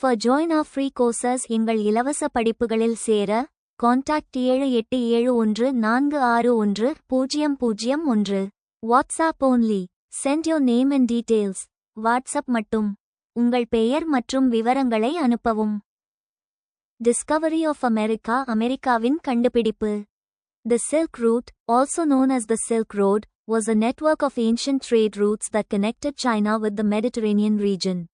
For join our free courses எங்கள் இலவச படிப்புகளில் சேர கான்டாக்ட் ஏழு எட்டு ஏழு ஒன்று நான்கு ஆறு ஒன்று பூஜ்ஜியம் பூஜ்ஜியம் ஒன்று. WhatsApp only send your name and details WhatsApp மட்டும். உங்கள் பெயர் மற்றும் விவரங்களை அனுப்பவும். டிஸ்கவரி ஆஃப் அமெரிக்கா அமெரிக்காவின் கண்டுபிடிப்பு. The Silk Route, also known as the Silk Road, was a network of ancient trade routes that connected China with the Mediterranean region.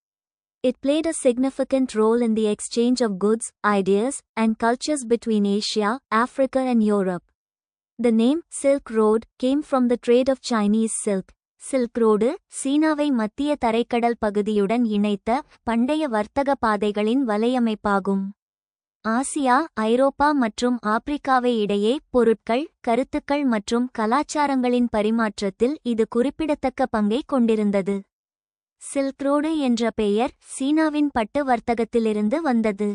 It played a significant role in the exchange of goods, ideas, and cultures between Asia, Africa, and Europe. The name Silk Road came from the trade of Chinese silk. Silk road சீனாவை மத்திய தரைக்கடல் பகுதியுடன் இணைத்த பண்டைய வர்த்தக பாதைகளின் வலையமைப்பாகும் Asia ஐரோப்பா மற்றும் ஆப்பிரிக்காவை இடையே பொருட்கள் கருத்துக்கள் மற்றும் கலாச்சாரங்களின் பரிமாற்றத்தில் இது குறிப்பிடத்தக்க பங்கை கொண்டிருந்தது சில்க் ரோடு என்ற பெயர் சீனாவின் பட்டு வர்த்தகத்திலிருந்து வந்தது.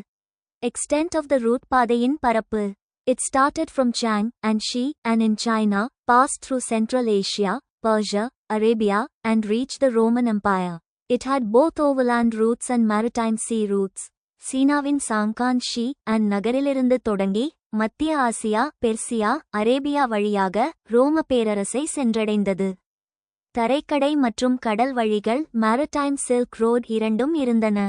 எக்ஸ்டென்ட் ஆஃப் த ரூட் பாதையின் பரப்பு. It started from song and she and in China pass through Central Asia Persia Arabia and reach the Roman empire it had both overland routes and maritime sea routes சீனாவின் Chang'an ஷி அண்ட் நகரிலிருந்து தொடங்கி மத்திய Asia Persia Arabia வழியாக ரோம பேரரசை சென்றடைந்தது. தரைக்கடை மற்றும் கடல் வழிகள் மேரடைம் சில்க் ரோட் இரண்டும் இருந்தன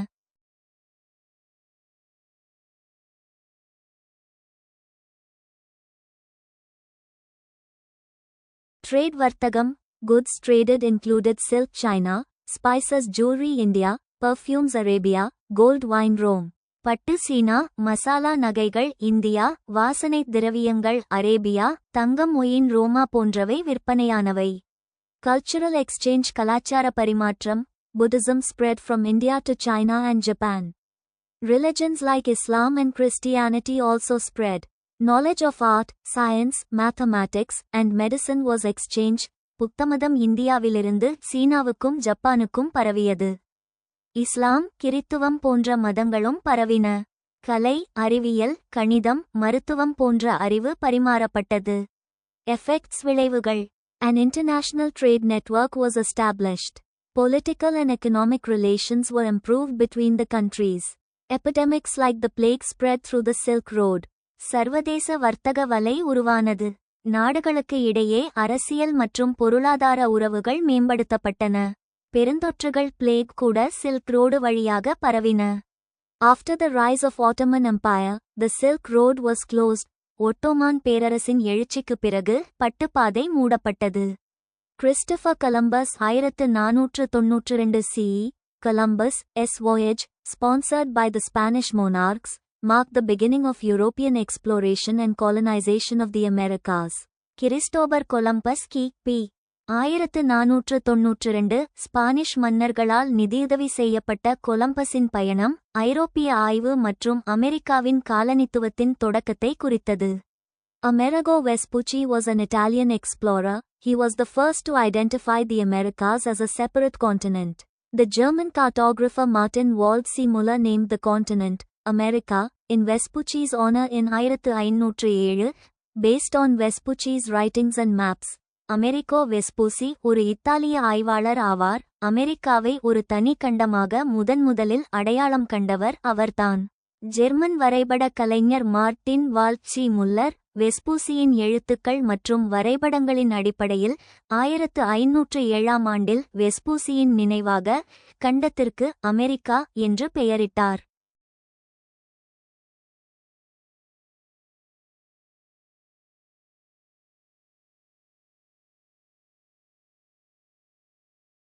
ட்ரேட் வர்த்தகம் goods traded included silk China, spices jewelry India, perfumes Arabia, gold wine Rome. பட்டு சீனா மசாலா நகைகள் இந்தியா வாசனை திரவியங்கள் அரேபியா தங்கம் ஒயின் ரோமா போன்றவை விற்பனையானவை கல்ச்சுரல் எக்ஸ்சேஞ்ச் கலாச்சார பரிமாற்றம் Buddhism spread from India to China and Japan religions like Islam and Christianity also spread knowledge of art science mathematics and medicine was exchange புத்தமதம் இந்தியாவிலிருந்து சீனாவுக்கும் ஜப்பானுக்கும் பரவியது. இஸ்லாம் கிறித்துவம் போன்ற மதங்களும் பரவின. கலை அறிவியல் கணிதம் மருத்துவம் போன்ற அறிவு பரிமாறப்பட்டது. எஃபெக்ட்ஸ் விளைவுகள். An international trade network was established. Political and economic relations were improved between the countries. Epidemics like the plague spread through the Silk Road. சர்வதேச வர்த்தக வலை உருவானது நாடுகளுக்கு இடையே அரசியல் மற்றும் பொருளாதார உறவுகள் மேம்படுத்தப்பட்டன பெருந்தொற்றுகள் பிளேக் கூட சில்க் ரோடு வழியாக பரவின after the rise of Ottoman Empire the silk road was closed Ottoman பேரரசின் எழுச்சிக்குப் பிறகு பட்டுப்பாதை மூடப்பட்டது கிறிஸ்டபர் கலம்பஸ் ஆயிரத்து நானூற்று தொன்னூற்று ரெண்டு C Columbus's voyage sponsored by the Spanish monarchs mark the beginning of European exploration and colonisation of the Americas Christopher Columbus கி பி ஆயிரத்து நாநூற்று தொன்னூற்று ரெண்டு ஸ்பானிஷ் மன்னர்களால் நிதியுதவி செய்யப்பட்ட கொலம்பஸின் பயணம் ஐரோப்பிய ஆய்வு மற்றும் அமெரிக்காவின் காலனித்துவத்தின் தொடக்கத்தை குறித்தது Amerigo Vespucci was an Italian explorer, he was the first to identify the Americas as a separate continent. The German cartographer Martin Wald C. Muller named the continent, America, in Vespucci's honor in ஆயிரத்து ஐநூற்று ஏழு, based on Vespucci's writings and maps. Amerigo Vespucci ஒரு இத்தாலிய ஆய்வாளர் ஆவார். அமெரிக்காவை ஒரு தனி கண்டமாக முதன்முதலில் அடையாளம் கண்டவர் அவர்தான். ஜெர்மன் வரைபட கலைஞர் மார்ட்டின் வால்ச்சி முல்லர் வெஸ்பூசியின் எழுத்துக்கள் மற்றும் வரைபடங்களின் அடிப்படையில் ஆயிரத்து ஐநூற்று ஏழாம் ஆண்டில் வெஸ்பூசியின் நினைவாக கண்டத்திற்கு அமெரிக்கா என்று பெயரிட்டார்.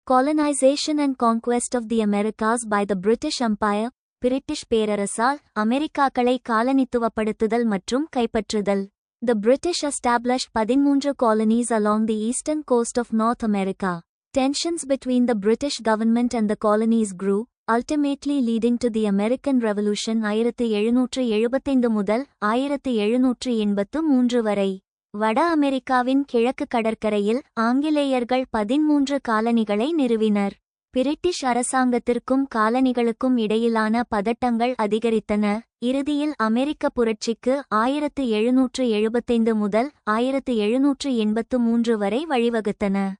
Colonization and conquest of the Americas by the British Empire British பேரரசால் அமெரிக்காக்களை காலனித்துவப்படுத்துதல் மற்றும் கைப்பற்றுதல் The British established பதிமூன்று colonies along the eastern coast of North America. Tensions between the British government and the colonies grew, ultimately leading to the American Revolution ஆயிரத்து எழுநூற்று எழுபத்தைந்து முதல் ஆயிரத்து எழுநூற்று எண்பத்து மூன்று வரை வட அமெரிக்காவின் கிழக்கு கடற்கரையில் ஆங்கிலேயர்கள் பதிமூன்று காலனிகளை நிறுவினர். பிரிட்டிஷ் அரசாங்கத்திற்கும் காலனிகளுக்கும் இடையிலான பதட்டங்கள் அதிகரித்தன. இறுதியில் அமெரிக்க புரட்சிக்கு ஆயிரத்து எழுநூற்று எழுபத்தைந்து முதல் ஆயிரத்து எழுநூற்று எண்பத்து மூன்று வரை வழிவகுத்தன.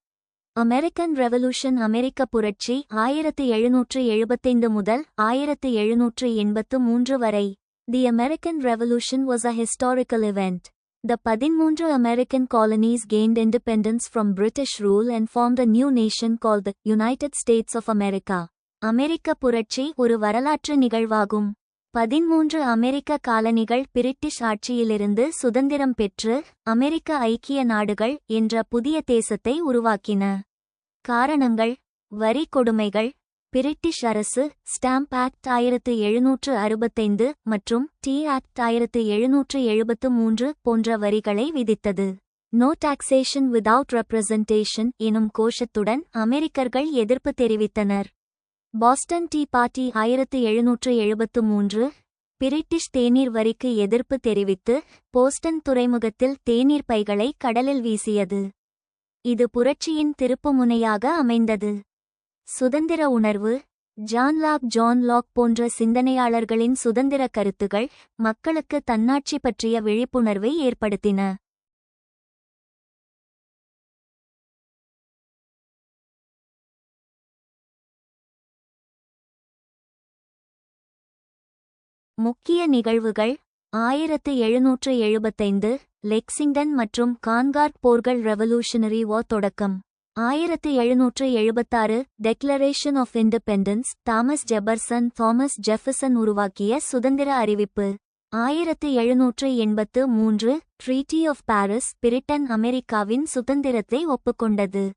அமெரிக்கன் ரெவல்யூஷன் அமெரிக்க புரட்சி ஆயிரத்து எழுநூற்று எழுபத்தைந்து முதல் ஆயிரத்து எழுநூற்று எண்பத்து மூன்று வரை. The American Revolution was a historical event. The பதின்மூன்று American colonies gained independence from British rule and formed a new nation called the United States of America. அமெரிக்க புரட்சி ஒரு வரலாற்று நிகழ்வாகும் பதின்மூன்று அமெரிக்க காலனிகள் பிரிட்டிஷ் ஆட்சியிலிருந்து சுதந்திரம் பெற்று அமெரிக்க ஐக்கிய நாடுகள் என்ற புதிய தேசத்தை உருவாக்கின காரணங்கள் வரி கொடுமைகள் பிரிட்டிஷ் அரசு ஸ்டாம்ப் ஆக்ட் ஆயிரத்து எழுநூற்று அறுபத்தைந்து மற்றும் டீ ஆக்ட் ஆயிரத்து எழுநூற்று எழுபத்து மூன்று போன்ற வரிகளை விதித்தது. நோ டாக்ஸேஷன் விதவுட் ரெப்ரசன்டேஷன் எனும் கோஷத்துடன் அமெரிக்கர்கள் எதிர்ப்பு தெரிவித்தனர். பாஸ்டன் டீ பார்ட்டி ஆயிரத்து எழுநூற்று எழுபத்து மூன்று பிரிட்டிஷ் தேநீர் வரிக்கு எதிர்ப்பு தெரிவித்து போஸ்டன் துறைமுகத்தில் தேநீர் பைகளை கடலில் வீசியது. இது புரட்சியின் திருப்புமுனையாக அமைந்தது. சுதந்திர உணர்வு ஜான் லாக் ஜான் லாக் போன்ற சிந்தனையாளர்களின் சுதந்திர கருத்துகள் மக்களுக்கு தன்னாட்சி பற்றிய விழிப்புணர்வை ஏற்படுத்தின. முக்கிய நிகழ்வுகள் ஆயிரத்து எழுநூற்று எழுபத்தைந்து லெக்சிங்டன் மற்றும் கான்கார்ட் போர்கள் ரெவல்யூஷனரி வார் தொடக்கம். ஆயிரத்து எழுநூற்று எழுபத்தாறு Declaration of Independence Thomas Jefferson Thomas Jefferson உருவாக்கிய சுதந்திர அறிவிப்பு. ஆயிரத்து எழுநூற்று எண்பத்து மூன்று ட்ரீட்டி ஆஃப் பாரிஸ் பிரிட்டன் அமெரிக்காவின் சுதந்திரத்தை ஒப்புக்கொண்டது.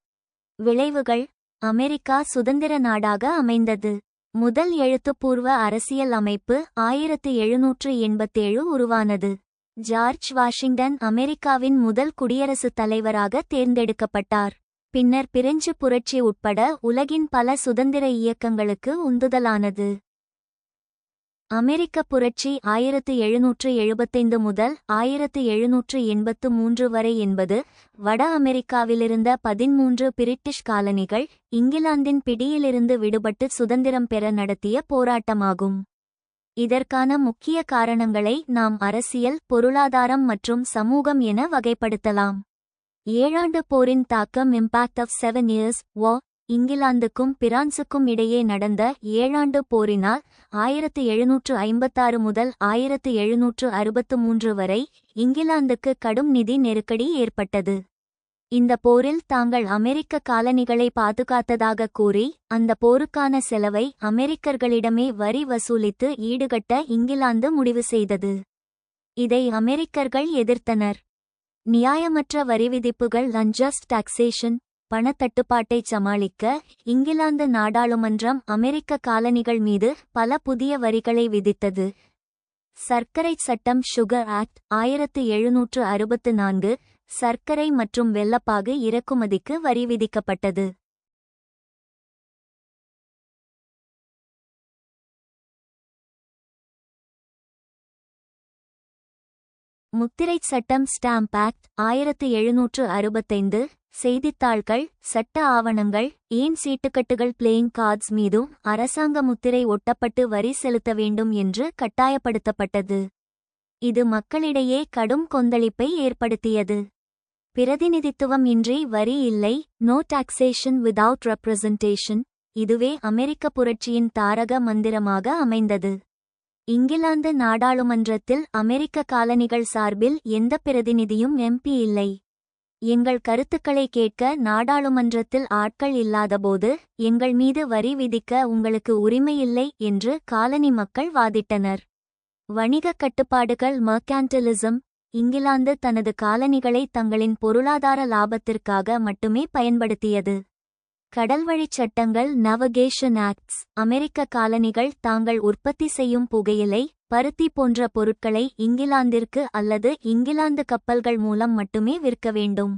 விளைவுகள் அமெரிக்கா சுதந்திர நாடாக அமைந்தது. முதல் எழுத்துப்பூர்வ அரசியல் அமைப்பு ஆயிரத்து எழுநூற்று எண்பத்தேழு உருவானது. ஜார்ஜ் வாஷிங்டன் அமெரிக்காவின் முதல் குடியரசுத் தலைவராக தேர்ந்தெடுக்கப்பட்டார். பின்னர் பிரெஞ்சு புரட்சி உட்பட உலகின் பல சுதந்திர இயக்கங்களுக்கு உந்துதலானது. அமெரிக்க புரட்சி ஆயிரத்து எழுநூற்று எழுபத்தைந்து முதல் ஆயிரத்து எழுநூற்று எண்பத்து மூன்று வரை என்பது வட அமெரிக்காவிலிருந்த பதின்மூன்று பிரிட்டிஷ் காலனிகள் இங்கிலாந்தின் பிடியிலிருந்து விடுபட்டு சுதந்திரம் பெற நடத்திய போராட்டமாகும். இதற்கான முக்கிய காரணங்களை நாம் அரசியல் பொருளாதாரம் மற்றும் சமூகம் என வகைப்படுத்தலாம். ஏழாண்டு போரின் தாக்கம் இம்பாக்ட் ஆஃப் செவன் இயர்ஸ் வா இங்கிலாந்துக்கும் பிரான்சுக்கும் இடையே நடந்த ஏழாண்டு போரினால் ஆயிரத்து எழுநூற்று ஐம்பத்தாறு முதல் ஆயிரத்து எழுநூற்று அறுபத்து மூன்று வரை இங்கிலாந்துக்கு கடும் நிதி நெருக்கடி ஏற்பட்டது. இந்த போரில் தாங்கள் அமெரிக்க காலனிகளை பாதுகாத்ததாக கூறி அந்த போருக்கான செலவை அமெரிக்கர்களிடமே வரி வசூலித்து ஈடுகட்ட இங்கிலாந்து முடிவு செய்தது. இதை அமெரிக்கர்கள் எதிர்த்தனர். நியாயமற்ற வரிவிதிப்புகள் அன்ஜஸ்ட் டாக்ஸேஷன் பணத்தட்டுப்பாட்டை சமாளிக்க இங்கிலாந்து நாடாளுமன்றம் அமெரிக்க காலனிகள் மீது பல புதிய வரிகளை விதித்தது. சர்க்கரை சட்டம் சுகர் ஆக்ட் ஆயிரத்து எழுநூற்று அறுபத்து நான்கு சர்க்கரை மற்றும் வெள்ளப்பாகு இறக்குமதிக்கு வரி விதிக்கப்பட்டது. முத்திரைச் சட்டம் ஸ்டாம்ப் ஆக்ட் ஆயிரத்து எழுநூற்று அறுபத்தைந்து. செய்தித்தாள்கள் சட்ட ஆவணங்கள் ஏன் சீட்டுக்கட்டுகள் பிளேயிங் கார்ட்ஸ் மீதும் அரசாங்க முத்திரை ஒட்டப்பட்டு வரி செலுத்த வேண்டும் என்று கட்டாயப்படுத்தப்பட்டது. இது மக்களிடையே கடும் கொந்தளிப்பை ஏற்படுத்தியது. பிரதிநிதித்துவம் இன்றி வரி இல்லை நோ டாக்ஸேஷன் விதவுட் ரெப்ரசன்டேஷன் இதுவே அமெரிக்க புரட்சியின் தாரக மந்திரமாக அமைந்தது. இங்கிலாந்து நாடாளுமன்றத்தில் அமெரிக்க காலனிகள் சார்பில் எந்த பிரதிநிதியும் எம்பி இல்லை. எங்கள் கருத்துக்களை கேட்க நாடாளுமன்றத்தில் ஆட்கள் இல்லாதபோது எங்கள் மீது வரி விதிக்க உங்களுக்கு உரிமையில்லை என்று காலனி மக்கள் வாதிட்டனர். வணிகக் கட்டுப்பாடுகள் மர்கான்டிலிசம் இங்கிலாந்து தனது காலனிகளை தங்களின் பொருளாதார லாபத்திற்காக மட்டுமே பயன்படுத்தியது. கடல்வழிச் சட்டங்கள் நவகேஷன் ஆக்ட்ஸ் அமெரிக்க காலனிகள் தாங்கள் உற்பத்தி செய்யும் புகையிலை பருத்தி போன்ற பொருட்களை இங்கிலாந்திற்கு அல்லது இங்கிலாந்து கப்பல்கள் மூலம் மட்டுமே விற்க வேண்டும்.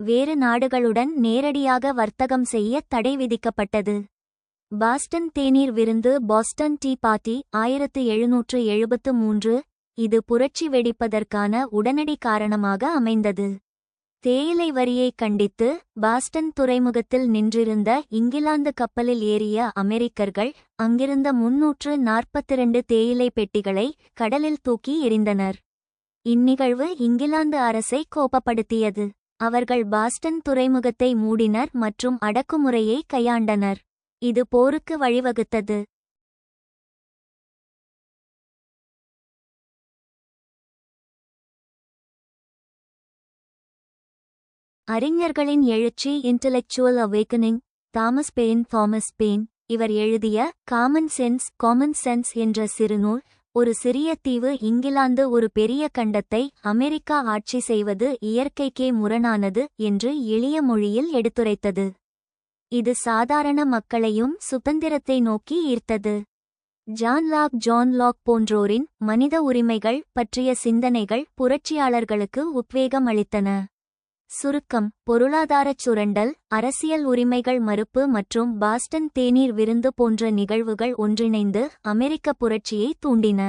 வேறு நாடுகளுடன் நேரடியாக வர்த்தகம் செய்ய தடை விதிக்கப்பட்டது. பாஸ்டன் தேநீர் விருந்து பாஸ்டன் டீ பாட்டி ஆயிரத்து எழுநூற்று எழுபத்து மூன்று இது புரட்சி வெடிப்பதற்கான உடனடி காரணமாக அமைந்தது. தேயிலை வரியைக் கண்டித்து பாஸ்டன் துறைமுகத்தில் நின்றிருந்த இங்கிலாந்து கப்பலில் ஏறிய அமெரிக்கர்கள் அங்கிருந்த முன்னூற்று நாற்பத்திரண்டு தேயிலை பெட்டிகளை கடலில் தூக்கி எறிந்தனர். இந்நிகழ்வு இங்கிலாந்து அரசை கோபப்படுத்தியது. அவர்கள் பாஸ்டன் துறைமுகத்தை மூடினர் மற்றும் அடக்குமுறையை கையாண்டனர். இது போருக்கு வழிவகுத்தது. அறிஞர்களின் எழுச்சி intellectual awakening Thomas Paine Thomas Paine இவர் எழுதிய காமன் சென்ஸ் காமன் சென்ஸ் என்ற சிறுநூல் ஒரு சிறிய தீவு இங்கிலாந்து ஒரு பெரிய கண்டத்தை அமெரிக்கா ஆட்சி செய்வது இயற்கைக்கே முரணானது என்று எளிய மொழியில் எடுத்துரைத்தது. இது சாதாரண மக்களையும் சுதந்திரத்தை நோக்கி ஈர்த்தது. ஜான் லாக் ஜான் லாக் போன்றோரின் மனித உரிமைகள் பற்றிய சிந்தனைகள் புரட்சியாளர்களுக்கு உத்வேகம் அளித்தன. சுருக்கம் பொருளாதாரச் சுரண்டல் அரசியல் உரிமைகள் மறுப்பு மற்றும் பாஸ்டன் தேநீர் விருந்து போன்ற நிகழ்வுகள் ஒன்றிணைந்து அமெரிக்க புரட்சியை தூண்டின.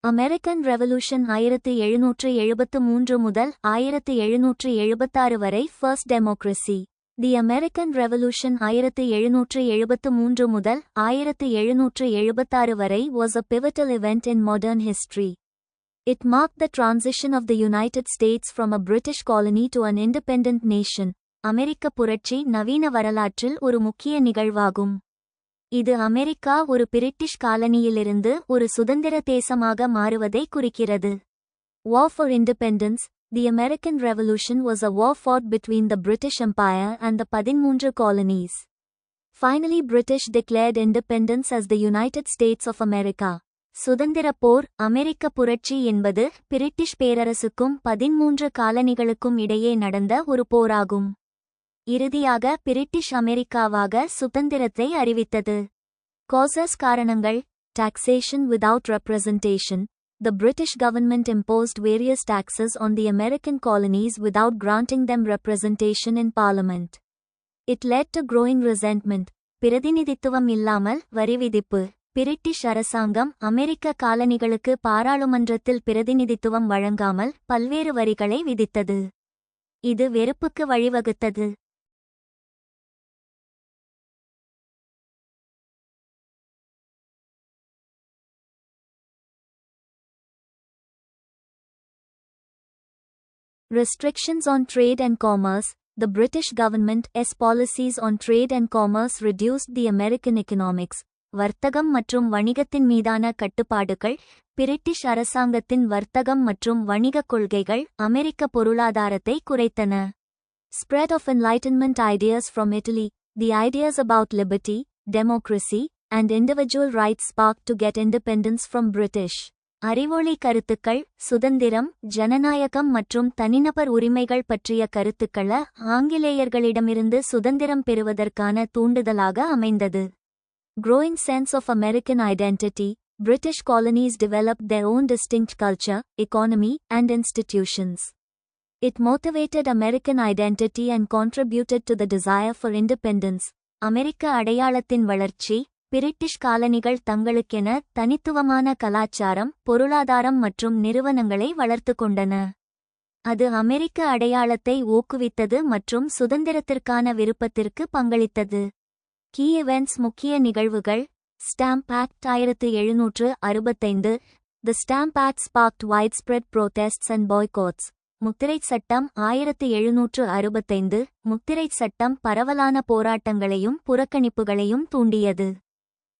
அமெரிக்கன் ரெவல்யூஷன் ஆயிரத்து எழுநூற்று எழுபத்து மூன்று முதல் ஆயிரத்து எழுநூற்று எழுபத்தாறு வரை first democracy. The American revolution ஆயிரத்து எழுநூற்று எழுபத்து மூன்று முதல் ஆயிரத்து எழுநூற்று எழுபத்தாறு வரை was a pivotal event in modern history. It marked the transition of the United States from a British colony to an independent nation. அமெரிக்க புரட்சி நவீன வரலாற்றில் ஒரு முக்கிய நிகழ்வாகும் இது அமெரிக்கா ஒரு பிரிட்டிஷ் காலனியிலிருந்து ஒரு சுதந்திர தேசமாக மாறுவதை குறிக்கிறது War for Independence The American Revolution was a war fought between the British Empire and the பதின்மூன்று colonies. Finally British declared independence as the United States of America. சுதந்திரப் போர் அமெரிக்க புரட்சி என்பது பிரிட்டிஷ் பேரரசுக்கும் பதின்மூன்று காலனிகளுக்கும் இடையே நடந்த ஒரு போராகும் இறுதியாக பிரிட்டிஷ் அமெரிக்காவாக சுதந்திரத்தை அறிவித்தது காசஸ் காரணங்கள் taxation without representation The British government imposed various taxes on the American colonies without granting them representation in Parliament. It led to growing resentment. பிரதிநிதித்துவம் இல்லாமல் வரி விதிப்பு பிரிட்டிஷ் அரசாங்கம் அமெரிக்க காலனிகளுக்கு பாராளுமன்றத்தில் பிரதிநிதித்துவம் வழங்காமல் பல்வேறு வரிகளை விதித்தது இது வெறுப்புக்கு வழிவகுத்தது Restrictions on trade and commerce The British government's policies on trade and commerce reduced the American economics. வர்த்தகம் மற்றும் வணிகத்தின் மீதான கட்டுப்பாடுகள் பிரிட்டிஷ் அரசாங்கத்தின் வர்த்தகம் மற்றும் வணிகக் கொள்கைகள் அமெரிக்க பொருளாதாரத்தை குறைத்தன. Spread of enlightenment ideas from Italy the ideas about liberty democracy and individual rights spark to get independence from British அறிவொளி கருத்துக்கள் சுதந்திரம் ஜனநாயகம் மற்றும் தனிநபர் உரிமைகள் பற்றிய கருத்துக்கள ஆங்கிலேயர்களிடமிருந்து சுதந்திரம் பெறுவதற்கான தூண்டுதலாக அமைந்தது. Growing sense of American identity, British colonies developed their own distinct culture, economy, and institutions. It motivated American identity and contributed to the desire for independence. அமெரிக்க அடையாளத்தின் வளர்ச்சி பிரிட்டிஷ் காலனிகள் தங்களுக்கென தனித்துவமான கலாச்சாரம் பொருளாதாரம் மற்றும் நிறுவனங்களை வளர்த்து கொண்டன அது அமெரிக்க அடையாளத்தை ஊக்குவித்தது மற்றும் சுதந்திரத்திற்கான விருப்பத்திற்கு பங்களித்தது கீ இவெண்ட்ஸ் முக்கிய நிகழ்வுகள் ஸ்டாம்ப் ஆக்ட் ஆயிரத்து எழுநூற்று அறுபத்தைந்து the stamp act sparked widespread protests and boycotts முத்திரை சட்டம் ஆயிரத்து எழுநூற்று அறுபத்தைந்து முத்திரை சட்டம் பரவலான போராட்டங்களையும் புறக்கணிப்புகளையும் தூண்டியது.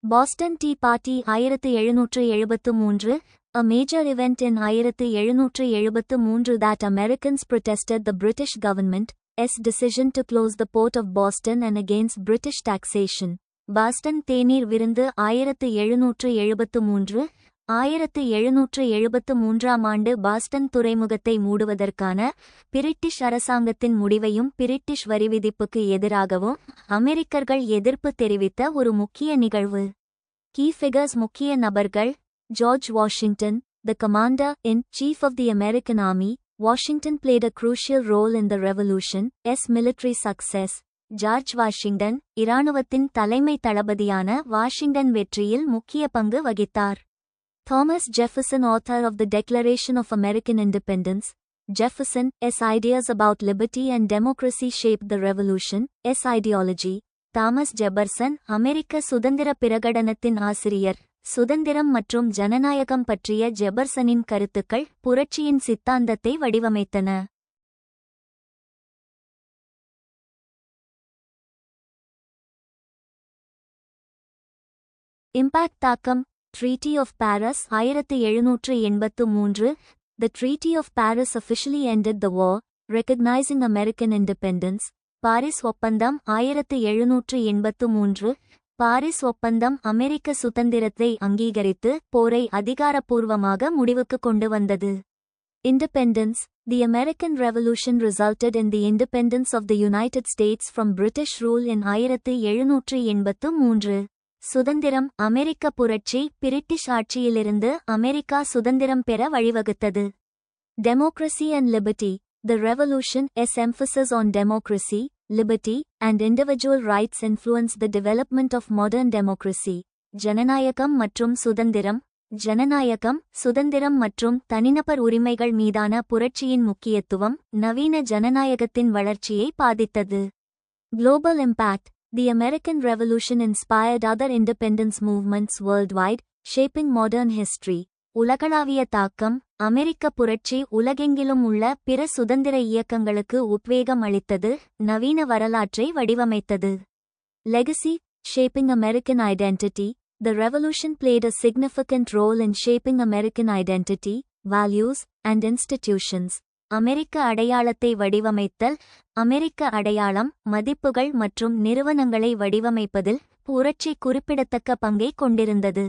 பாஸ்டன் டீ பார்ட்டி ஆயிரத்து எழுநூற்று எழுபத்து மூன்று A major event in ஆயிரத்து எழுநூற்று எழுபத்து மூன்று that Americans protested the British government, S decision to close the port of Boston and against British taxation. Boston தேநீர் விருந்து ஆயிரத்து எழுநூற்று எழுபத்து மூன்று ஆயிரத்து எழுநூற்று எழுபத்து மூன்றாம் ஆண்டு பாஸ்டன் துறைமுகத்தை மூடுவதற்கான பிரிட்டிஷ் அரசாங்கத்தின் முடிவையும் பிரிட்டிஷ் வரிவிதிப்புக்கு எதிராகவும் அமெரிக்கர்கள் எதிர்ப்பு தெரிவித்த ஒரு முக்கிய நிகழ்வு கீ ஃபிகர்ஸ் முக்கிய நபர்கள் George Washington the commander in chief of the American army Washington played a crucial role in the revolution, S military success. George Washington இராணுவத்தின் தலைமை தளபதியான வாஷிங்டன் வெற்றியில் முக்கிய பங்கு வகித்தார் Thomas Jefferson author of the Declaration of American Independence. Jefferson, S ideas about liberty and democracy shaped the revolution, S ideology. Thomas Jefferson அமெரிக்க சுதந்திர பிரகடனத்தின் ஆசிரியர் சுதந்திரம் மற்றும் ஜனநாயகம் பற்றிய ஜெபர்சனின் கருத்துக்கள் புரட்சியின் சித்தாந்தத்தை வடிவமைத்தன. இம்பாக்ட் தாக்கம் ட்ரீட்டி ஆஃப் பாரஸ் ஆயிரத்து எழுநூற்று எண்பத்து மூன்று the treaty of Paris officially ended the war recognizing American independence Paris ஒப்பந்தம் ஆயிரத்து எழுநூற்று எண்பத்து மூன்று பாரிஸ் ஒப்பந்தம் அமெரிக்க சுதந்திரத்தை அங்கீகரித்து போரை அதிகாரப்பூர்வமாக முடிவுக்கு கொண்டு வந்தது. Independence the American revolution resulted in the independence of the United States from British rule in ஆயிரத்து எழுநூற்று எண்பத்து மூன்று. சுதந்திரம் அமெரிக்க புரட்சி பிரிட்டிஷ் ஆட்சியிலிருந்து அமெரிக்கா சுதந்திரம் பெற வழிவகுத்தது. Democracy and liberty The revolution S emphasis on democracy, liberty, and individual rights influence the development of modern democracy. ஜனநாயகம் மற்றும் சுதந்திரம் ஜனநாயகம் சுதந்திரம் மற்றும் தனிநபர் உரிமைகள் மீதான புரட்சியின் முக்கியத்துவம் நவீன ஜனநாயகத்தின் வளர்ச்சியை பாதித்தது Global impact The American Revolution inspired other independence movements worldwide, shaping modern history. உலகளாவிய தாக்கம் அமெரிக்க புரட்சி உலகெங்கிலும் உள்ள பிற சுதந்திர இயக்கங்களுக்கு உத்வேகம் அளித்தது நவீன வரலாற்றை வடிவமைத்தது. Legacy shaping American identity the revolution played a significant role in shaping American identity values and institutions அமெரிக்க அடையாளத்தை வடிவமைத்தல் அமெரிக்க அடையாளம் மதிப்புகள் மற்றும் நிறுவனங்களை வடிவமைப்பதில் புரட்சி குறிப்பிடத்தக்க பங்கை கொண்டிருந்தது.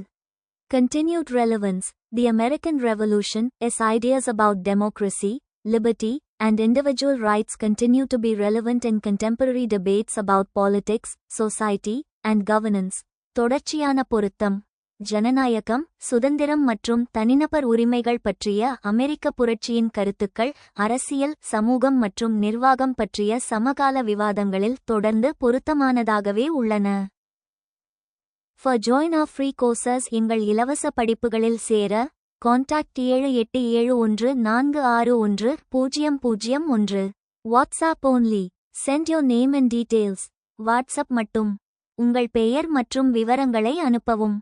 Continued relevance The American Revolution its ideas about democracy, liberty, and individual rights continue to be relevant in contemporary debates about politics, society, and governance. தொடர்ச்சியான பொருத்தம் ஜனநாயகம் சுதந்திரம் மற்றும் தனிநபர் உரிமைகள் பற்றிய அமெரிக்க புரட்சியின் கருத்துக்கள் அரசியல் சமூகம் மற்றும் நிர்வாகம் பற்றிய சமகால விவாதங்களில் தொடர்ந்து பொருத்தமானதாகவே உள்ளன for join of free courses எங்கள் இலவச படிப்புகளில் சேர கான்டாக்ட் ஏழு எட்டு ஏழு ஒன்று நான்கு ஆறு ஒன்று பூஜ்ஜியம் பூஜ்ஜியம் ஒன்று. WhatsApp only send your name and details WhatsApp மட்டும். உங்கள் பெயர் மற்றும் விவரங்களை அனுப்பவும்.